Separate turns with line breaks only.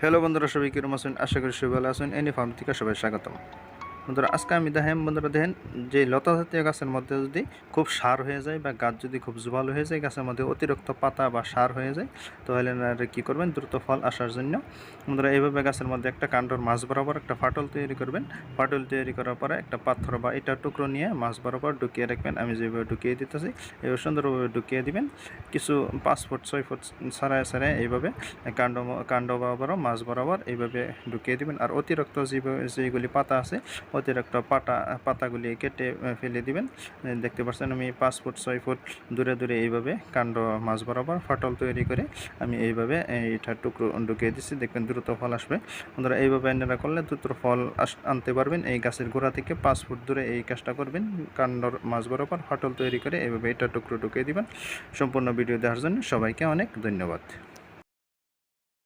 Hello বন্ধুরা, সবাই কিরম আছেন? আশা করি সবাই ভালো আছেন। এনি ফার্ম থেকে সবাই স্বাগতম। বন্ধুরা, আজকে আমি দেখেন বন্ধুরা, দেখেন যে লতা জাতীয় গাছের মধ্যে যদি খুব সার হয়ে যায় বা গাছ যদি খুব জোবালো হয়ে যায়, গাছের মধ্যে অতিরিক্ত পাতা বা সার হয়ে যায়, তাহলে কী করবেন? দ্রুত ফল আসার জন্য বন্ধুরা, এইভাবে গাছের মধ্যে একটা কাণ্ডর মাছ বরাবর একটা ফাটল তৈরি করবেন। ফাটল তৈরি করার পরে একটা পাথর বা এটা টুকরো নিয়ে মাছ বরাবর ঢুকিয়ে রাখবেন। আমি যেভাবে ঢুকিয়ে দিতেছি এইভাবে সুন্দরভাবে ঢুকিয়ে দিবেন। কিছু পাঁচ ফুট, ছয় ফুট সারায় ছাড়ায় এইভাবে কাণ্ড কাণ্ড বরাবর মাছ বরাবর এইভাবে ঢুকিয়ে দিবেন। আর অতিরিক্ত যেগুলি পাতা আছে অতিরিক্ত পাতা পাতাগুলি কেটে ফেলে দিবেন। দেখতে পাচ্ছেন আমি পাঁচ ফুট ছয় ফুট দূরে দূরে এইভাবে কাণ্ড মাছ বরাবর ফাটল তৈরি করে আমি এইভাবে এইটা টুকরো ঢুকিয়ে দিচ্ছি। দেখবেন দ্রুত ফল আসবে। বন্ধুরা, এইভাবে আপনারা করলে দ্রুত ফল আনতে পারবেন। এই গাছের গোড়া থেকে পাঁচ ফুট দূরে এই কাজটা করবেন। কাণ্ডর মাছ বরাবর ফাটল তৈরি করে এইভাবে এটা টুকরো ঢুকিয়ে দিবেন। সম্পূর্ণ ভিডিও দেওয়ার জন্য সবাইকে অনেক ধন্যবাদ।